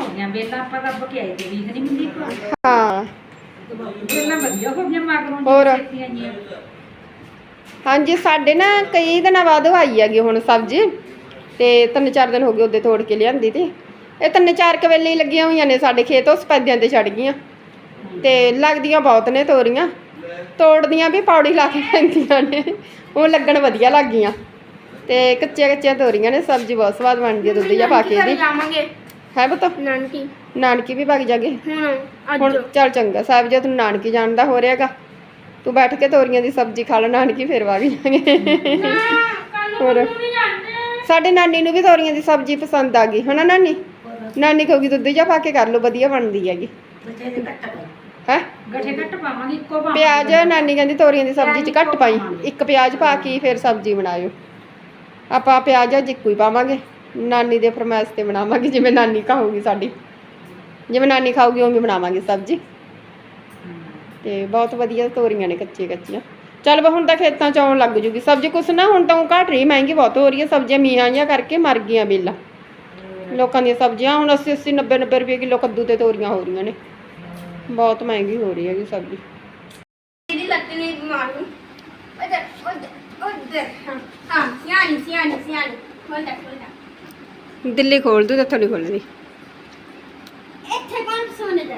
ਹੋ ਗਈਆਂ ਬੇਲਾਂ ਆਪਾਂ ਦੱਬ ਕੇ ਆਏ ਤੇ ਵੀ ਨਹੀਂ ਮਿਲਦੀ ਹਾਂ। ਬੇਲਾਂ ਵਧੀਆ ਹੋ ਗਈਆਂ ਮਗਰੋਂ ਹੋਰ? ਛੇਤੀਆਂ ਜੀਆਂ। ਹਾਂਜੀ ਸਾਡੇ ਨਾ ਕਈ ਦਿਨਾਂ ਬਾਅਦ ਉਹ ਆਈ ਹੈਗੀ ਹੁਣ ਸਬਜ਼ੀ ਤੇ ਤਿੰਨ ਚਾਰ ਦਿਨ ਹੋ ਗਏ ਉਹਦੇ ਤੋੜ ਕੇ ਲਿਆਂਦੀ ਤੇ। ਇਹ ਤਿੰਨ ਚਾਰ ਕਵੇਲੇ ਹੀ ਲੱਗੀਆਂ ਹੋਈਆਂ ਨੇ ਸਾਡੇ ਖੇਤ ਉਸ ਪੈਦਿਆਂ ਤੇ ਛੜ ਗਈਆਂ। ਤੇ ਲੱਗਦੀਆਂ ਬਹੁਤ ਨੇ ਤੋਰੀਆਂ ਤੋੜਦੀਆਂ ਵੀ ਪੌੜੀ ਲਾ ਕੇ ਪੈਂਦੀਆਂ ਨੇ ਉਹ ਲੱਗਣ ਵਧੀਆ ਲੱਗ ਗਈਆਂ। ਤੇ ਕੱਚੀਆਂ ਕੱਚੀਆਂ ਤੋਰੀਆਂ ਨੇ ਸਬਜ਼ੀ ਬਹੁਤ ਸਵਾਦ ਬਣਦੀ ਹੈ ਦੁੱਧ ਜਾਂ ਪਾ ਕੇ ਇਹਦੀ। ਜਾਵਾਂਗੇ ਹੈ ਬਤਾ ਨਾਨਕੀ। ਨਾਨਕੀ ਵੀ ਵਗ ਜਾਗੇ। ਹੁਣ ਅੱਜ। ਹੁਣ ਚੱਲ ਚੰਗਾ ਸਾਹਿਬ ਜੇ ਤੂੰ ਨਾਨਕੀ ਜਾਣ ਦਾ ਹੋ ਰਿਹਾਗਾ। ਤੂੰ ਬੈਠ ਕੇ ਤੋਰੀਆਂ ਦੀ ਸਬਜ਼ੀ ਖਾ ਲੈ ਨਾਨਕੀ ਫਿਰ ਵਗ ਜਾਗੇ। ਹੋਰ। ਸਾਡੇ ਨਾਨੀ ਨੂੰ ਵੀ ਤੋਰੀਆਂ ਦੀ ਸਬਜ਼ੀ ਪਸੰਦ ਆ ਗਈ ਹਨਾ ਨਾਨੀ? ਨਾਨੀ ਕਹੂਗੀ ਦੁੱਧ ਜਾਂ ਪਾ ਕੇ ਕਰ ਲਓ ਵਧੀਆ ਬਣਦੀ ਹੈਗੀ। ਬੱਚੇ ਦੇ ਕੱਟ ਪਾਈ ਹੈ? ਗੱਠੇ ਕੱਟ ਪਾਵਾਂਗੇ ਇੱਕੋ ਪਾਵਾਂਗੇ। ਪਿਆਜ਼ ਨਾਨੀ ਕਹਿੰਦੀ ਤੋਰੀਆਂ ਦੀ ਸਬਜ਼ੀ 'ਚ ਘੱਟ ਪਾਈ। ਇੱਕ ਪਿਆਜ਼ ਪਾ ਕੇ ਫਿਰ ਸਬਜ਼ੀ ਬਣਾਇਓ। ਆਪਾਂ ਪਿਆਜ਼ ਅੱਜ ਇੱਕੋ ਹੀ ਪਾਵਾਂਗੇ। ਨਾਨੀ ਦੇ ਫਰਮਾਇਸ਼ ਤੇ ਬਣਾਵਾਂਗੇ, ਜਿਵੇਂ ਨਾਨੀ ਕਹੂਗੀ ਸਾਡੀ। ਜਿਵੇਂ ਨਾਨੀ ਖਾਊਗੀ, ਉਵੇਂ ਬਣਾਵਾਂਗੇ ਸਬਜ਼ੀ। ਤੇ ਬਹੁਤ ਵਧੀਆ ਤੋਰੀਆਂ ਨੇ ਕੱਚੀਆਂ ਕੱਚੀਆਂ। ਚੱਲ ਹੁਣ ਤਾਂ ਖੇਤਾਂ ਚ ਆਉਣ ਲੱਗ ਜੂਗੀ। ਸਬਜ਼ੀ ਕੁਛ ਨਾ, ਹੁਣ ਤਾਂ ਊਂ ਘੱਟ ਰਹੀ, ਮਹਿੰਗੀ ਬਹੁਤ ਹੋ ਰਹੀ ਹੈ। ਸਬਜ਼ੀਆਂ ਮੀਆਂ ਜਿਹੀਆਂ ਕਰਕੇ ਮਰ ਗਈਆਂ ਬੇਲਾਂ ਲੋਕਾਂ ਦੀਆਂ ਸਬਜ਼ੀਆਂ, ਹੁਣ 80 80 90 90 ਰੁਪਏ ਕਿਲੋ ਕੱਦੂ ਤੇ ਤੋਰੀਆਂ ਹੋ ਰਹੀਆਂ ਨੇ। ਬਹੁਤ ਮਹਿੰਗੀ ਹੋ ਰਹੀ ਹੈਗੀ ਸਬਜ਼ੀ। ਇਹਦੀ ਲੱਤ ਨੇ ਮਾਰੂ ਉਧਰ ਉਧਰ ਉਧਰ ਹਾਂ ਹਾਂ, ਸਿਆਣੀ ਸਿਆਣੀ ਸਿਆਣੀ। ਖੋਲ ਦਾ ਖੋਲ ਦਿੱਲੀ ਖੋਲ ਦੂ ਤੇ ਥੋੜੀ ਖੋਲਣੀ। ਇੱਥੇ ਕੌਣ ਸੋਨੇ ਦਾ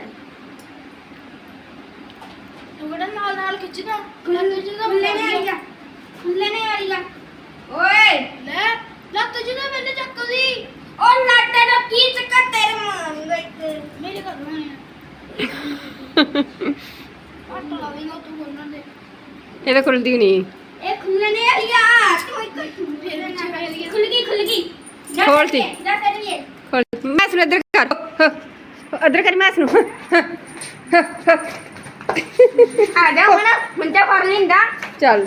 ਬੜਾ ਨਾਲ ਨਾਲ ਖਿੱਚਦਾ? ਖੁੱਲੇ ਖਿੱਚਦਾ ਖੁੱਲੇ ਨਹੀਂ ਆਈਗਾ ਖੁੱਲੇ ਨਹੀਂ ਆਈਗਾ ਓਏ! ਲੈ ਲੱਤ ਜਿਹਨੇ ਮੈਨੇ ਚੱਕ ਦੀ ਉਹ ਲੱਤ ਦਾ ਕੀ ਚੱਕਰ ਤੇਰੇ ਮਾਂ ਗਈ ਮੇਰੇ ਘਰ ਨੂੰ ਆਟਾ ਲਾਵੇਂਗਾ ਤੂੰ ਬੋਲਣ ਦੇ। ਇਹ ਤਾਂ ਖੁੱਲਦੀ ਨਹੀਂ। ਇਹ ਖੁੱਲੇ ਨਹੀਂ ਆਈਗਾ ਤੂੰ ਇੱਕ ਨਾ ਖੁੱਲ ਗਈ ਖੁੱਲ ਗਈ। ਜਾ ਖੋਲ ਮੈਂ ਸੁਣ ਇੱਧਰ ਕਰ। ਇੱਧਰ ਕਰ ਮੈਂ ਸੁਣ। ਆ ਜਾ ਹੁਣ ਮੁੰਡਾ ਫੜ ਲਿੰਦਾ। ਚੱਲ।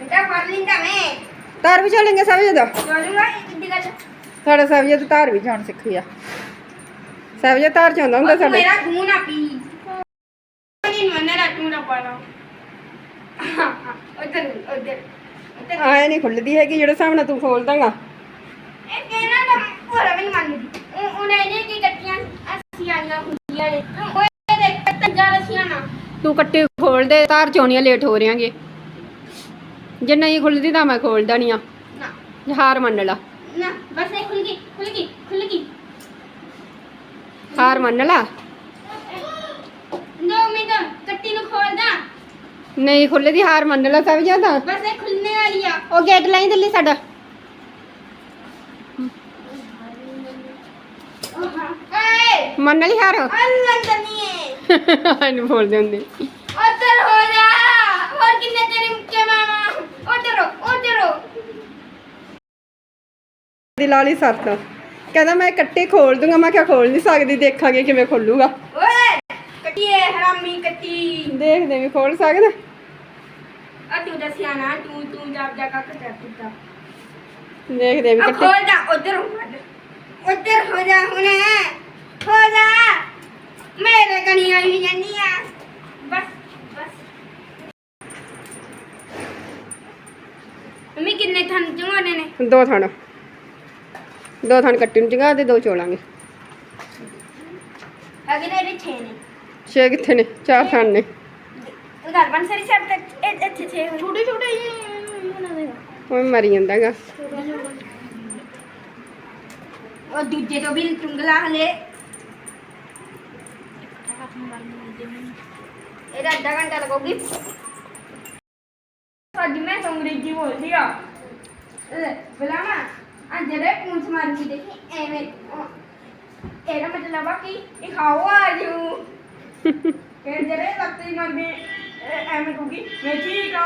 ਮੁੰਡਾ ਫੜ ਲਿੰਦਾ ਮੈਂ। ਤਾਰ ਵੀ ਚੋਲेंगे ਸਭ ਜਦਾ? ਇੱਡੀ ਗੱਲ। ਸਾਡਾ ਸਬਜ਼ੀ ਤੇ ਤਾਰ ਵੀ ਜਾਣ ਸਿੱਖੀ ਆ। ਸਬਜ਼ੀ ਤਾਰ ਚ ਹੁੰਦਾ ਸਾਡੇ। ਮੇਰਾ ਖੂਨ ਨਾ ਪੀ। ਨਹੀਂ ਮੰਨੇ ਰਾ ਤੂੰ ਨਾ ਪਾਣਾ ਉਧਰ ਉਧਰ ਆਏ ਨਹੀਂ ਖੁੱਲਦੀ ਹੈਗੀ ਜਿਹੜੇ ਸਾਹਮਣੇ ਤੂੰ ਖੋਲ ਦਾਂਗਾ ਇਹ ਕਹਿਣਾ ਨਾ ਪੂਰਾ ਵੀ ਨਹੀਂ ਮੰਨਦੀ ਉਹ ਉਹਨੇ ਨੇ ਕੀ ਕੱਟੀਆਂ ਅਸੀਂ ਨੇ ਰਸੀਆਂ ਨਾ। ਤੂੰ ਕੱਟੀ ਖੋਲ ਦੇ ਤਾਰ ਚੋਣੀਆਂ ਲੇਟ ਹੋ ਰਿਆਂਗੇ ਜੇ ਨਹੀਂ ਖੁੱਲਦੀ ਤਾਂ ਮੈਂ ਖੋਲ ਦੇਣੀ ਆ। ਨਾ। ਹਾਰ ਮੰਨ ਲਾ। ਨਾ ਬਸ ਇਹ ਖੁੱਲ ਗਈ ਖੁੱਲ ਗਈ ਖੁੱਲ ਗਈ। ਹਾਰ ਮੰਨ ਲਾ। ਦੋ ਮਿੰਟ ਕੱਟੀ ਨੂੰ ਖੋਲਦਾ ਨਹੀਂ ਖੁੱਲਦੀ ਹਾਰ ਮੰਨ ਲਾ ਸਭ ਤਾਂ ਬਸ ਇਹ ਖੁੱਲਨੇ ਵਾਲੀ ਆ। ਉਹ ਗੇਟ ਲਾਈ ਦਿੱਲੀ ਸਾਡਾ। ਮੰਨ ਲਈ ਹਾਰ? ਇਹਨੂੰ ਬੋਲਦੇ ਹੁੰਦੇ ਉਧਰ ਹੋ ਜਾ। ਹੋਰ ਕਿੰਨੇ ਤੇਰੇ ਮੁੱਕੇ ਮਾਮਾ? ਉਧਰ ਉਧਰ। ਦੀ ਲਾਲੀ ਸਰਤ। ਕਹਿੰਦਾ ਮੈਂ ਕੱਟੀ ਖੋਲ ਦੂੰਗਾ। ਮੈਂ ਕਿਹਾ ਖੋਲ ਨਹੀਂ ਸਕਦੀ। ਦੇਖਾਂਗੇ ਕਿਵੇਂ ਖੋਲੂਗਾ। ਓਏ ਕੱਟੀਏ ਹਰਾਮੀ ਕੱਟੀ। ਦੇਖਦੇ ਵੀ ਖੋਲ ਸਕਦਾ। ਆ ਤੂੰ ਦੱਸਿਆ ਨਾ ਤੂੰ ਤੂੰ ਜਾਪ ਜਾ ਕੱਕ ਕਰ ਦਿੱਤਾ। ਦੇਖਦੇ ਵੀ ਕੱਟੀ ਖੋਲ ਜਾ ਉਧਰ ਉਧਰ ਹੋ ਜਾ ਹੁਣੇ। ਹੋ ਜਾ ਮੇਰੇ ਕਣੀ ਆਈ ਜਾਨੀ ਆ ਬਸ ਬਸ। ਮੰਮੀ ਕਿੰਨੇ ਥਣ ਚੁੰਗਾਣੇ ਨੇ? ਦੋ ਥਣ। ਦੋ ਥਣ ਕੱਟੀ ਨੂੰ ਚੰਗਾ ਤੇ ਦੋ ਚੋਲਾਂਗੇ। ਅਗੇ ਤਾਂ ਇਹਦੇ 6 ਨੇ। ਛੇ ਕਿੱਥੇ ਨੇ? ਚਾਰ ਥਣ ਨੇ। ਘਰ ਬਣ ਸਾਰੀ ਸਭ ਤੱਕ ਇਹ- ਇੱਥੇ 6 ਛੋਟੇ ਛੋਟੇ ਬਣਾ ਦੇਗਾ ਉਹ ਵੀ ਮਰੀ ਜਾਂਦਾਗਾ। ਉਹ ਦੂਜੇ ਤੋਂ ਵੀ ਚੁੰਗਲਾ ਹਲੇ ਇਹਦਾ ਅੱਧਾ ਘੰਟਾ ਲੱਗੋਗੀ। ਅੱਜ ਮੈਂ ਅੰਗਰੇਜ਼ੀ ਬੋਲਦੀ ਆ। ਬੁਲਾਵਾ। ਆ ਜਿਹੜੇ ਪੂੰਛ ਮਾਰਨੀ ਦੇਖੀ ਐਵੇਂ ਇਹਦਾ ਮਤਲਬ ਆ ਕਿ ਇਹ ਖਾਓ ਆਜੂ ਇਹ ਜਿਹੜੇ ਲੱਤੀ ਮਾਰਦੇ ਐਵੇਂ ਕਹੂਗੀ ਮੈਂ ਠੀਕ ਆ।